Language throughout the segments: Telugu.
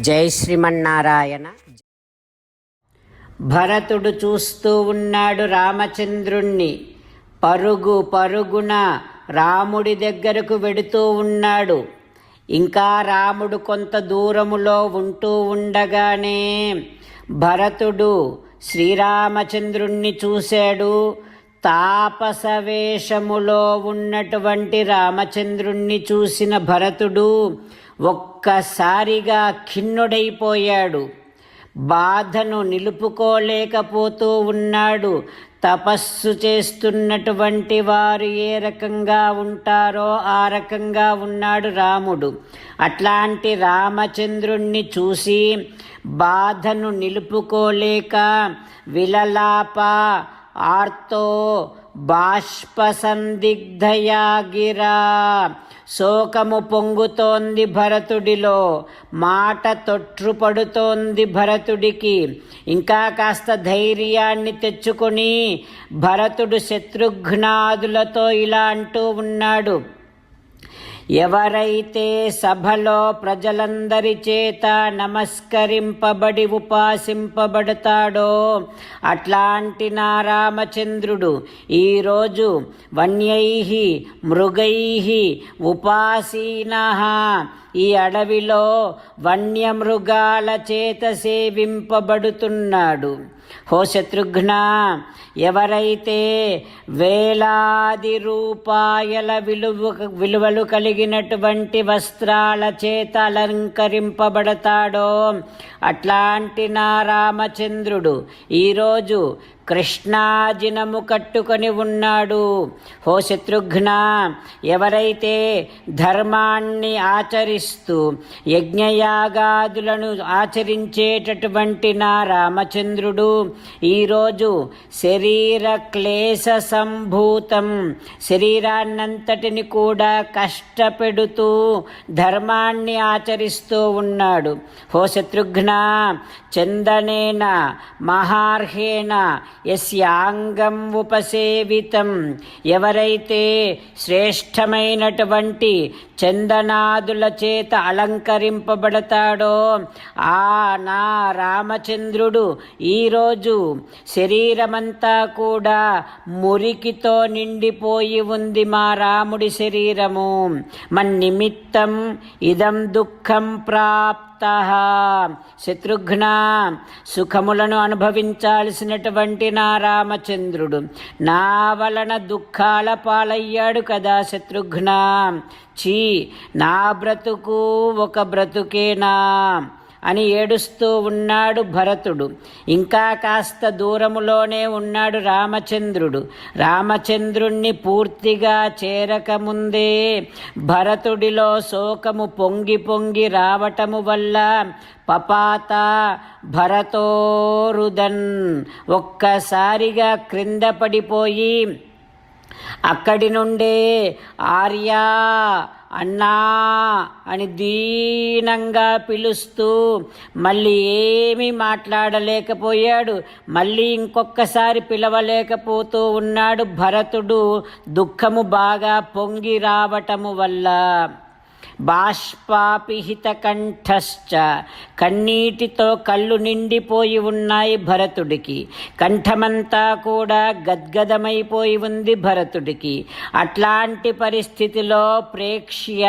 జై శ్రీమన్నారాయణ. భరతుడు చూస్తూ ఉన్నాడు రామచంద్రుణ్ణి. పరుగు పరుగున రాముడి దగ్గరకు వెడుతూ ఉన్నాడు. ఇంకా రాముడు కొంత దూరములో ఉంటూ ఉండగానే భరతుడు శ్రీరామచంద్రుణ్ణి చూశాడు. తాపసవేషములో ఉన్నటువంటి రామచంద్రుణ్ణి చూసిన భరతుడు ఒక్కసారిగా ఖిన్నుడైపోయాడు. బాధను నిలుపుకోలేకపోతూ ఉన్నాడు. తపస్సు చేస్తున్నటువంటి వారు ఏ రకంగా ఉంటారో ఆ రకంగా ఉన్నాడు రాముడు. అట్లాంటి రామచంద్రుణ్ణి చూసి బాధను నిలుపుకోలేక విలలాప ఆర్తో బాష్పసందిగ్ధయాగిరా. శోకము పొంగుతోంది భరతుడిలో మాట తొట్రుపడుతోంది భరతుడికి. ఇంకా కాస్త ధైర్యాన్ని తెచ్చుకొని భరతుడు శత్రుఘ్నాదులతో ఇలా అంటూ ఉన్నాడు. ఎవరైతే సభలో ప్రజలందరి చేత నమస్కరింపబడి ఉపాసింపబడతాడో అట్లాంటి నా రామచంద్రుడు ఈరోజు వన్యై మృగై ఉపాసీన ఈ అడవిలో వన్యమృగాల చేత సేవింపబడుతున్నాడు. హో శత్రుఘ్న ఎవరైతే వేలాది రూపాయల విలువ విలువలు కలిగినటువంటి వస్త్రాల చేత అలంకరింపబడతాడో అట్లాంటి నా రామచంద్రుడు ఈరోజు కృష్ణాజినము కట్టుకొని ఉన్నాడు. హో శత్రుఘ్న ఎవరైతే ధర్మాన్ని ఆచరిస్తూ యజ్ఞయాగాదులను ఆచరించేటటువంటి నా రామచంద్రుడు ఈరోజు శరీర క్లేశ సంభూతం శరీరాన్నంతటిని కూడా కష్టపెడుతూ ధర్మాన్ని ఆచరిస్తూ ఉన్నాడు. హో శత్రుఘ్న చందనేన మహార్హేణ యస్యాంగం ఉపసేవితం. ఎవరైతే శ్రేష్టమైనటువంటి చందనాదుల చేత అలంకరింపబడతాడో ఆ నా రామచంద్రుడు ఈరోజు శరీరమంతా కూడా మురికితో నిండిపోయి ఉంది మా రాముడి శరీరము. మన్నిమిత్తం ఇదం దుఃఖం ప్రాప్త శత్రుఘ్న సుఖములను అనుభవించాల్సినటువంటి నా రామచంద్రుడు. నా వలన దుఃఖాల పాలయ్యాడు కదా శత్రుఘ్న. చీ నా బ్రతుకు ఒక బ్రతుకేనా? అని ఏడుస్తూ ఉన్నాడు భరతుడు. ఇంకా కాస్త దూరములోనే ఉన్నాడు రామచంద్రుడు. రామచంద్రుణ్ణి పూర్తిగా చేరకముందే భరతుడిలో శోకము పొంగి పొంగి రావటము వల్ల పపాత భరతోరుదన్ ఒక్కసారిగా క్రింద పడిపోయి అక్కడి నుండే ఆర్యా అన్నా అని దీనంగా పిలుస్తూ మళ్ళీ ఏమీ మాట్లాడలేకపోయాడు. మళ్ళీ ఇంకొకసారి పిలవలేకపోతూ ఉన్నాడు భరతుడు. దుఃఖము బాగా పొంగి రావటము వల్ల బాష్పాపిహిత కంఠశ్చ కన్నీటితో కళ్ళు నిండిపోయి ఉన్నాయి భరతుడికి. కంఠమంతా కూడా గద్గదమైపోయి ఉంది భరతుడికి. అట్లాంటి పరిస్థితిలో ప్రేక్ష్య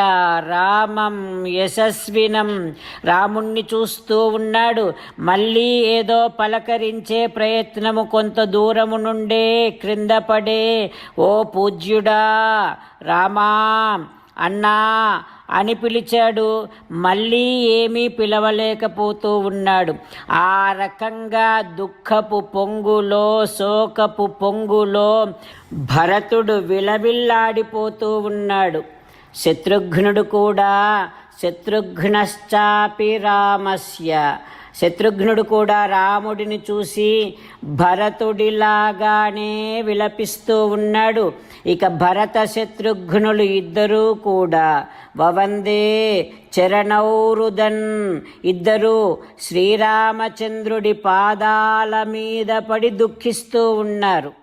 రామం యశస్వినం. రాముణ్ణి చూస్తూ ఉన్నాడు. మళ్ళీ ఏదో పలకరించే ప్రయత్నము కొంత దూరము నుండే క్రింద పడే ఓ పూజ్యుడా రామా అన్నా అని పిలిచాడు. మళ్ళీ ఏమీ పిలవలేకపోతూ ఉన్నాడు. ఆ రకంగా దుఃఖపు పొంగులో శోకపు పొంగులో భరతుడు విలవిల్లాడిపోతూ ఉన్నాడు. శత్రుఘ్నుడు కూడా శత్రుఘ్నశ్చాపి రామస్య. శత్రుఘ్నుడు కూడా రాముడిని చూసి భరతుడిలాగానే విలపిస్తూ ఉన్నాడు. ఇక భరత శత్రుఘ్నులు ఇద్దరూ కూడా వవందే చరణౌరుదన్. ఇద్దరూ శ్రీరామచంద్రుడి పాదాల మీద పడి దుఃఖిస్తూ ఉన్నారు.